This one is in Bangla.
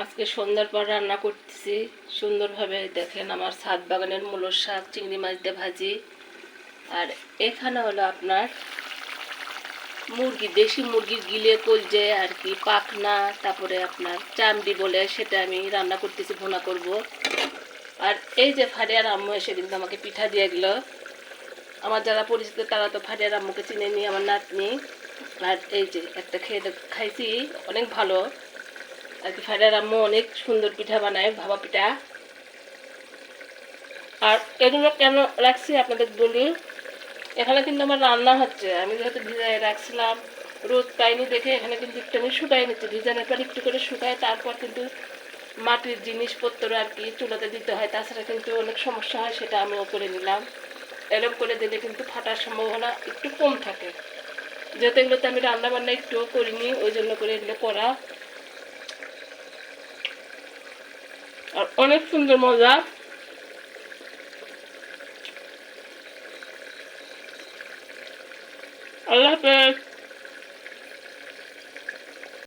আজকে সন্ধ্যার পর রান্না করতেছি। সুন্দরভাবে দেখেন আমার ছাদ বাগানের মূলর শাক, চিংড়ি মাছ দিয়ে ভাজি। আর এখানে হলো আপনার মুরগি, দেশি মুরগির গিলে, কলজে আর কি পাখনা, তারপরে আপনার চামড়ি বলে সেটা আমি রান্না করতেছি, ভুনা করব। আর এই যে ফারিয়ার আম্মু এসে কিন্তু আমাকে পিঠা দিয়ে গেল আমার যারা পরিচিত তারা তো ফারিয়ার আম্মুকে চিনে নি, আমার নাতনি। আর এই যে একটা খেয়ে খাইছি, অনেক ভালো। আর ফারিয়ার আম্মু অনেক সুন্দর পিঠা বানায় ভাবা পিঠা। আর এগুলো কেন রাখছি আপনাদের বলি? এখানে কিন্তু আমার রান্না হচ্ছে। আমি যেহেতু ভিজাই রাখছিলাম, রোদ পাইনি দেখে এখানে কিন্তু একটু আমি শুকাই নিচ্ছি। ভিজানোর পর একটু করে শুকাই তারপর কিন্তু মাটির জিনিসপত্র আর কি চুলাতে দিতে হয়। তাছাড়া কিন্তু অনেক সমস্যা হয়, সেটা আমিও করে নিলাম। এরকম করে দিলে কিন্তু ফাটার সম্ভাবনা একটু কম থাকে। যেহেতু এগুলোতে আমি রান্নাবান্না একটুও করিনি, ওই জন্য করে এগুলো করা আর অনেক সুন্দর মজা। আল্লাহ হাফেজ।